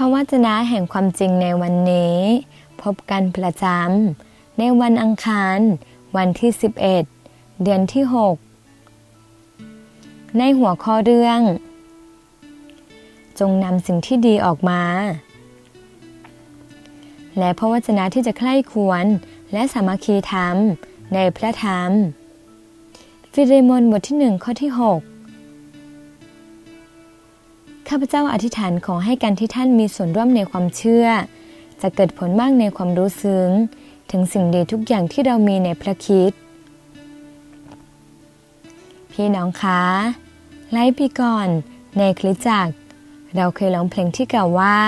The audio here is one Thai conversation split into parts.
ระวจนะแห่งความจริงในวันนี้ พบกันประจำในวันอังคาร วันที่ 11 เดือนที่ 6 ในหัวข้อเรื่อง จงนำสิ่งที่ดีออกมา และพระวจนะที่จะใคร่ควรและสามัคคีธรรมในพระธรรม ฟิเรมนบทที่หนึ่งข้อที่ 6 ข้าพเจ้าอธิษฐานขอให้การที่ท่านมีส่วนร่วมในความเชื่อ จะเกิดผลมากในความรู้ซึ้ง ถึงสิ่งดีทุกอย่างที่เรามีในพระคิด พี่น้องคะหลายปีก่อนในคริจักร เราเคยร้องเพลงที่กล่าวว่า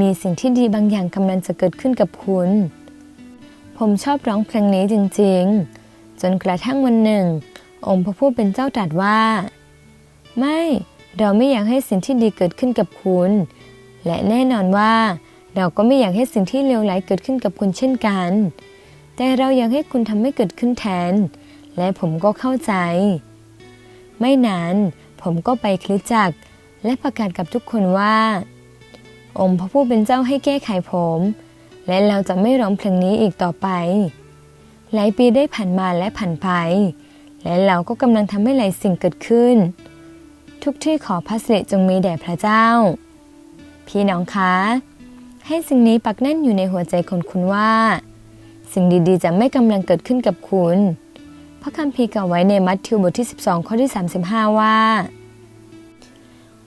มีสิ่งที่ดีบางอย่างกำลังจะเกิดขึ้นกับคุณ ผมชอบร้องเพลงนี้จริงๆ จนกระทั่งวันหนึ่ง องค์พระผู้เป็นเจ้าตรัสว่า ไม่ เราไม่อยากให้สิ่งที่ดีเกิดขึ้นกับคุณ และแน่นอนว่า เราก็ไม่อยากให้สิ่งที่เลวร้ายเกิดขึ้นกับคุณเช่นกัน แต่เราอยากให้คุณทำให้เกิดขึ้นแทน และผมก็เข้าใจ ไม่นานผมก็ไปคริสจักร และประกาศกับทุกคนว่า องค์พระผู้เป็นเจ้าให้แก้ไขผม และเราจะไม่ร้องเพลงนี้อีกต่อไป หลายปีได้ผ่านมาและผ่านไป และเราก็กำลังทำให้หลายสิ่งเกิดขึ้น ทุกที่ขอพระสิริจงมีแด่พระเจ้า พี่น้องคะ ให้สิ่งนี้ปักแน่นอยู่ในหัวใจของคุณว่า สิ่งดีๆ จะไม่กำลังเกิดขึ้นกับคุณ พระคัมภีร์กล่าวไว้ในมัทธิวบทที่ 12 ข้อที่ 35 ว่า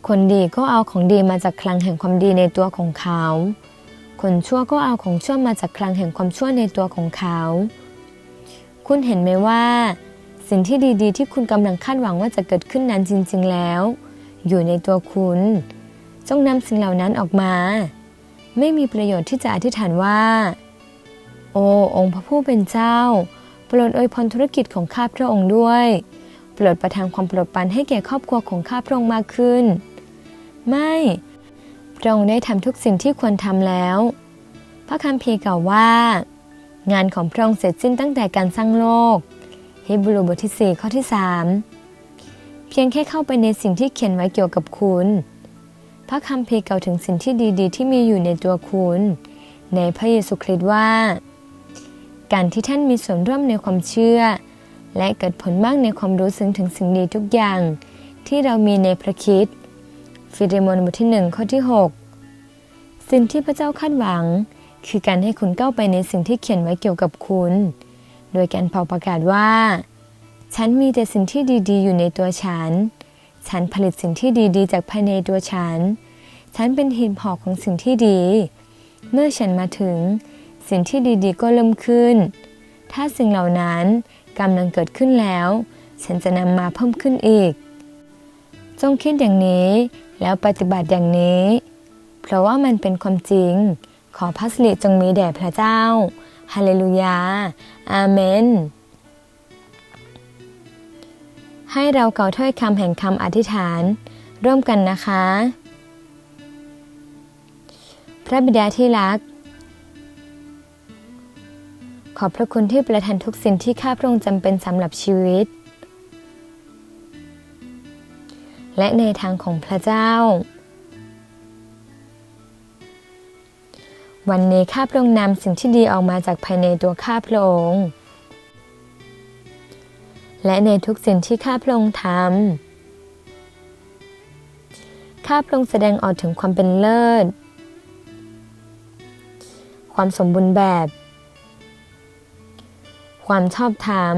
คนดีก็เอาของดีมาจากคลังแห่งความดีในตัวของเขา คนชั่วก็เอาของชั่วมาจากคลังแห่งความชั่วในตัวของเขา คุณเห็นไหมว่า สิ่งที่ดีๆ ที่คุณกำลังคาดหวังว่าจะเกิดขึ้นนั้นจริง ๆ แล้ว อยู่ในตัวคุณ จงนำสิ่งเหล่านั้นออกมา ไม่มีประโยชน์ที่จะอธิษฐานว่า โอ้องค์พระผู้เป็นเจ้า โปรดอวยพรธุรกิจของข้าพระองค์ด้วย โปรดประทานความโปรดปรานให้แก่ครอบครัวของข้าพระองค์มากขึ้น ไม่พระองค์ได้ทำทุกสิ่งที่ควรทำแล้ว พระคัมภีร์กล่าวว่า งานของพระองค์เสร็จสิ้นตั้งแต่การสร้างโลก ฮบรูบทที่ 4 ข้อที่ 3 เพียงแค่เข้าไปในสิ่งที่เขียนไว้เกี่ยวกับคุณ พระคัมภีร์กล่าวถึงสิ่งที่ดีๆ ที่มีอยู่ในตัวคุณ ในพระเยซูคริสต์ว่า การที่ท่านมีส่วนร่วมในความเชื่อ และเกิดผลมากในความรู้ซึ้งถึงสิ่งดีทุกอย่าง ที่เรามีในพระคริสต์ฟิเรมอนบทที่1ข้อที่ 6 สิ่งที่พระเจ้าคาดหวัง คือการให้คุณก้าวไปในสิ่งที่เขียนไว้เกี่ยวกับคุณ โดยการเป่าประกาศว่า ฉันมีแต่สิ่งที่ดีๆ อยู่ในตัวฉัน ฉันผลิตสิ่งที่ดีๆ จากภายในตัวฉัน ฉันเป็นหีบห่อของสิ่งที่ดี เมื่อฉันมาถึง สิ่งที่ดีๆ ก็เริ่มขึ้น ถ้าสิ่งเหล่านั้นกำลังเกิดขึ้นแล้ว ฉันจะนำมาเพิ่มขึ้นอีก จงคิดอย่างนี้แล้วปฏิบัติอย่างนี้ เพราะว่ามันเป็นความจริง ขอพระสิริจงมีแด่พระเจ้า ฮาเลลูยา อาเมน ให้เราเก่าถ้อยคำแห่งคำอธิษฐาน ร่วมกันนะคะ พระบิดาที่รัก ขอบพระคุณที่ประทานทุกสิ่งที่ข้าพระองค์จำเป็นสำหรับชีวิต และในทางของพระเจ้า วันนี้ข้าพระองค์นำสิ่งที่ดีออกมาจากภายในตัวข้าพระองค์ และในทุกสิ่งที่ข้าพระองค์ทำข้าพระองค์แสดงออกถึงความเป็นเลิศ ความสมบูรณ์แบบ ความชอบธรรม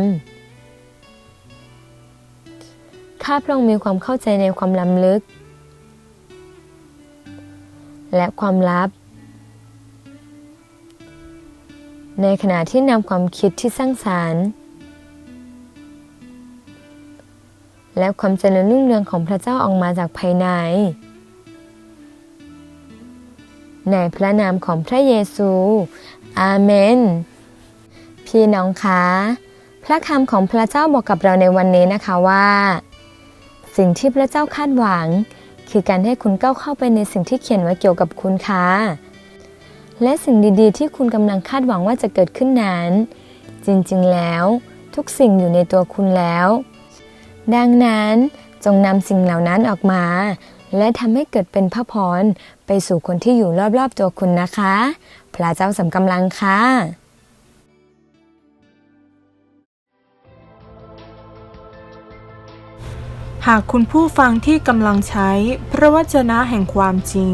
ข้าพระองค์มีความเข้าใจในความล้ำลึก และความลับ ในขณะที่นำความคิดที่สร้างสารรค์ และความเจริญรุ่งเรืองของพระเจ้าออกมาจากภายใน ในพระนามของพระเยซู อาเมน พี่น้องคะพระคำของพระเจ้าบอกกับเราในวันนี้นะคะว่า สิ่งที่พระเจ้าคาดหวัง คือการให้คุณก้าวเข้าไปในสิ่งที่เขียนไว้เกี่ยวกับคุณค่ะ และสิ่งดีๆ ที่คุณกำลังคาดหวังว่าจะเกิดขึ้นนั้น จริงๆแล้ว ทุกสิ่งอยู่ในตัวคุณแล้ว ดังนั้นจงนำสิ่งเหล่านั้นออกมา และทำให้เกิดเป็นพระพรไปสู่คนที่อยู่รอบๆตัวคุณนะคะ พระเจ้าสำกำลังค่ะหากคุณผู้ฟังที่กำลังใช้พระวจนะแห่งความจริง